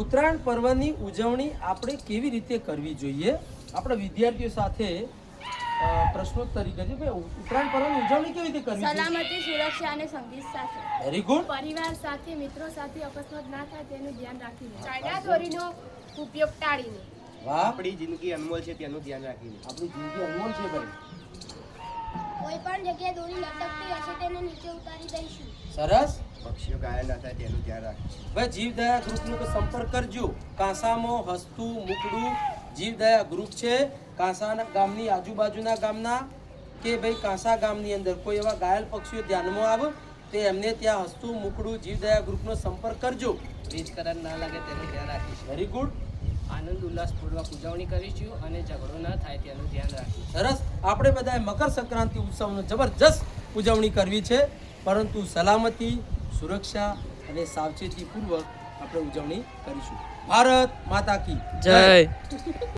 ઉત્તરાયણ પર્વની ઉજવણી આપણે કેવી રીતે કરવી જોઈએ? આપણે વિદ્યાર્થીઓ સાથે પ્રશ્નોત્તરી કરી ભાઈ ઉત્તરાયણ પર્વની ઉજવણી કેવી રીતે કરવી સલામતી સુરક્ષા અને સંગીત સાથે. વેરી ગુડ પરિવાર સાથે મિત્રો સાથે અકસ્માત ના થાય તેનું ધ્યાન રાખીને. ચાઇના દોરીનો ઉપયોગ ટાળીને. વાહ. આપણી જિંદગી અનમોલ છે તેનું ધ્યાન રાખીને. આપણી જિંદગી અનમોલ છે ભાઈ. કોઈ પણ જગ્યાએ દોરી લટકતી હશે તેને નીચે ઉતારી દઈશું. સરસ. પક્ષીઓ ઘાયલ ના થાય તેનું ધ્યાન રાખીશું ભાઈ જીવદયા ગ્રુપનો તો સંપર્ક કરજો. કાંસામાં હસ્તુ મુકડું. જીવદયા ગ્રુપ છે. કાંસાના ગામની આજુબાજુના ગામના કે ભાઈ કાંસા ગામની અંદર કોઈ એવા ઘાયલ પક્ષીઓ ધ્યાનમાં આવે તે એમને ત્યાં હસ્તુ મુકડું જીવદયા ગ્રુપનો સંપર્ક કરજો. વીજ કરંટ ના લાગે તેનું ધ્યાન રાખીશું. વેરી ગુડ આનંદ ઉલ્લાસપૂર્વક ઉજવણી કરીશું અને ઝઘડો ન થાય તેનું ધ્યાન રાખીશું. સરસ. આપણે બધાએ મકર સંક્રાંતિ ઉત્સવનો જબરજસ્ત ઉજવણી કરવી છે. પરંતુ સલામતી સુરક્ષા અને સાવચેતીપૂર્વક આપણે ઉજવણી કરીશું. ભારત માતા કી. જય.